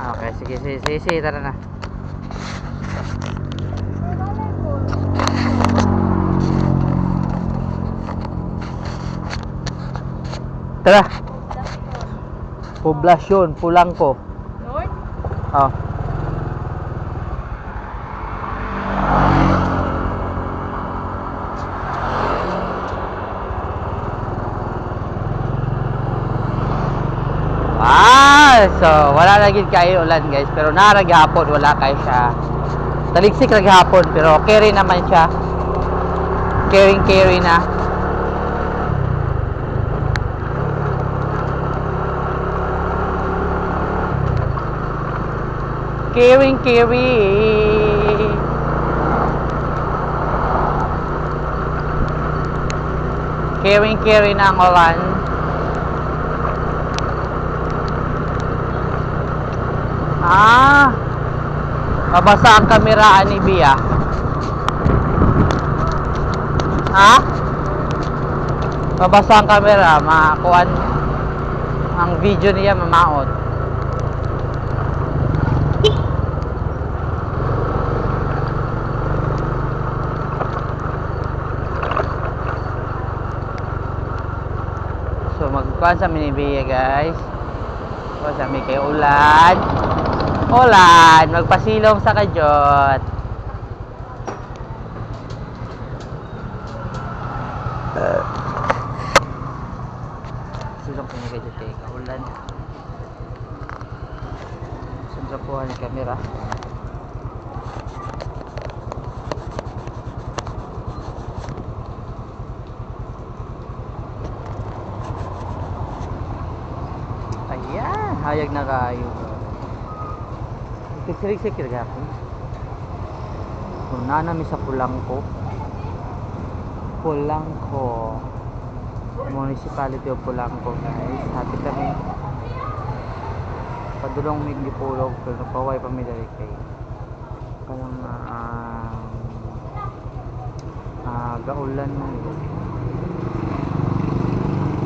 Okay, sige, sige, sige, sige, tara na. Tara. Poblasyon, Pulangko. North? Oh. So wala na gid kayo ulan guys, pero nara gihapon wala kay siya. Taligsik ra gihapon pero carry naman siya. Caring carry na. Caring carry. Caring carry na ang ulan. Ah. Mabasa ang kameraan ni Bia. Ha? Mabasa ang kamera, makakuan ang video niya mamaot. So magkuhan sa minibiya guys. O sa kay ulan. Ulan, magpasilong sa kajot. Silong kami kajot kay kaulan. Po ang kamera? Ayan, hayag na kayo. Siksik-siksik gapon. Kung nanami sa Pulangko. Pulangko. Municipality of Pulangko guys. Happy kami. Padulong may gipulog pero napaway pa mi dali kay. Kanang ah ah gaulan mo.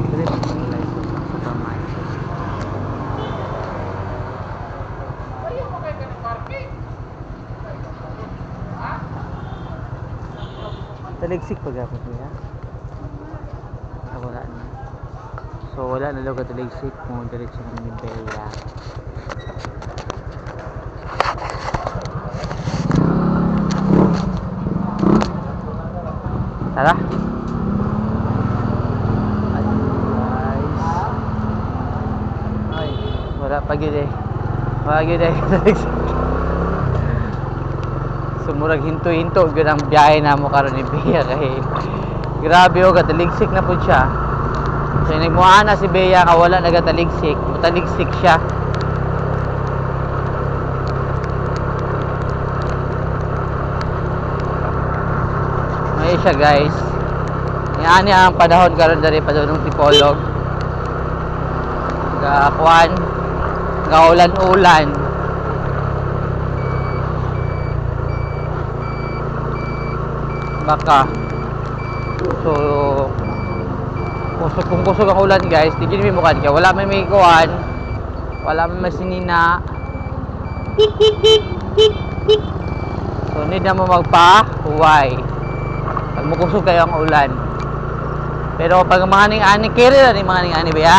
Dili pa sa license sa kamay. Taligsik pa gapon niya. Ah, wala na. So wala na daw kataligsik mo diretso ng Mibella. Tara. Ay, wala pa gid eh. Wala gid eh. Sumurag hinto-hinto gyud ang biyahe na mo karon ni Bea kay grabe o kataligsik na pud siya. So nagmuana si Bea ka wala nagataligsik mutaligsik siya. May siya guys. Yan ang panahon karon dari pa doon ng tipolog. Ga kuan ga ulan-ulan baka so kusog kung kusog ang ulan guys di gini may mukha wala may may kuhan wala may masinina. So need na mo magpa huway pag mukusog kayo ang ulan. Pero pag mga ning ani carry na rin mga ning ani ba ya?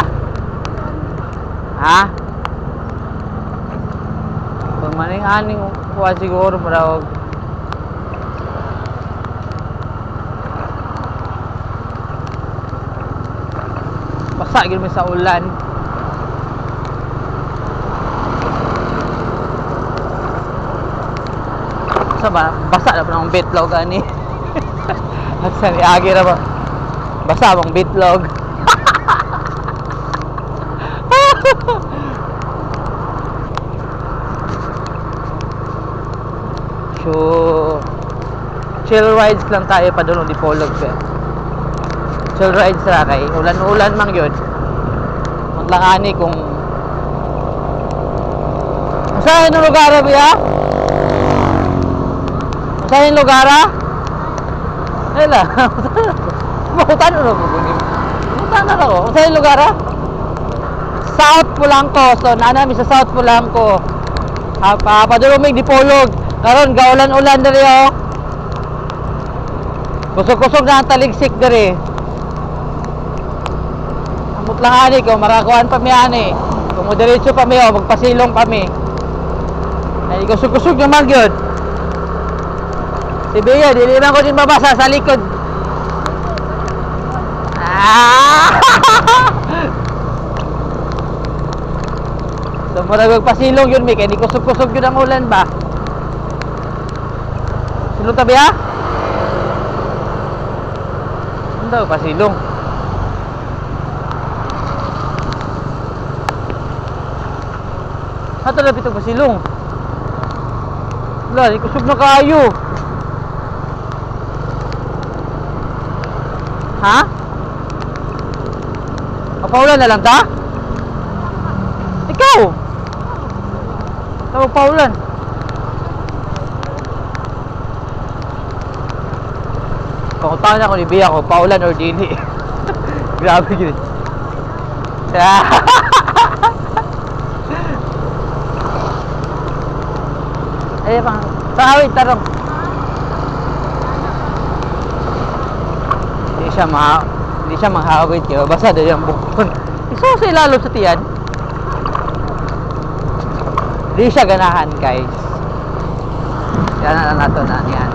ha? Pag mga ning ani kuha siguro marag basa mi sa ulan. Sa ba? Basa na pa ng bitlog ani. Asa ni agi ra ba basa bang bitlog. So chill rides lang tayo pa doon di polog siya chill rides ra kay ulan-ulan mang yun maglangani kung saan yung lugar ba ya? saan yung lugar? Wala. Makutan ano mo kunin? Makutan na ako. Saan yung lugar? South Pulangco. So, naanami sa South Pulangco. Ha, pa padulong may dipolog. Karon gaulan-ulan diri oh. Kusog-kusog na ang taligsik diri. Amot lang ani ko makakuan pa mi ani. Kung diretso pa mi oh, magpasilong pa mi. Ay kusog-kusog naman gyud. Si Bea, dili man ko din mabasa sa likod. Ah! so, mura magpasilong yun, Mik. Hindi kusog-kusog yun ang ulan ba? Silong tabi, ha? Ano daw, pasilong? Hato na pitong pasilong. Wala, di kusog na kayo. Ha? Papaulan na lang ta? Ikaw! Ikaw paulan. Pakuntahan ako ni Bia ko, paulan or dili. Grabe yun. Ay, pang, sa awit, tarong. Hindi siya ma hindi siya mahawit kaya basa daw yung bukon. Iso sa ilalo sa tiyan. Hindi siya ganahan guys. Yan na nato na yan.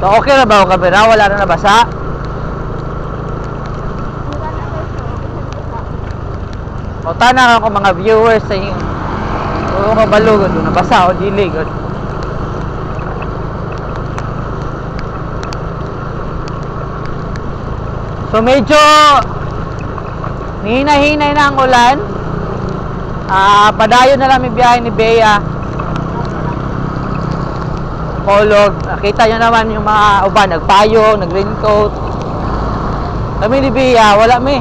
So okay na ba ang kamera? Wala na nabasa? O tanang ako mga viewers sa inyo. Oo kabalo gud nabasa o dili gud. So medyo hina-hinay na ang ulan. Ah, padayon na lang may biyahe ni Bea. Polog. Nakita nyo naman yung mga uban, nagpayo, nag-raincoat. Kami ni Bea, wala mi.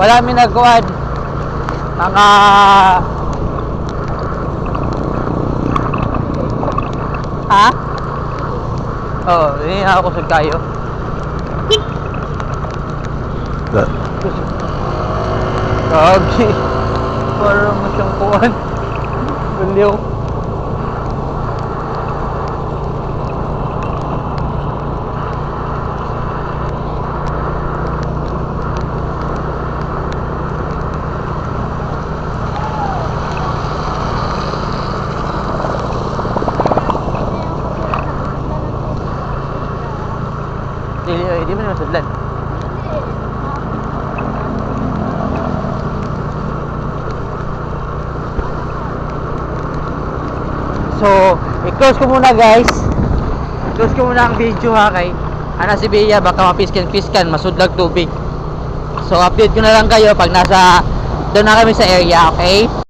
Wala mi nagkuhan. Mga Ha? Oo, oh, hindi na ako kusog tayo. Gagi. Parang masyang kuhan. Baliw. Mo naman sadlan. So, i-close ko muna guys. I-close ko muna ang video ha kay ana si Bea baka mapiskan-piskan, masudlag tubig. So, update ko na lang kayo pag nasa doon na kami sa area, okay?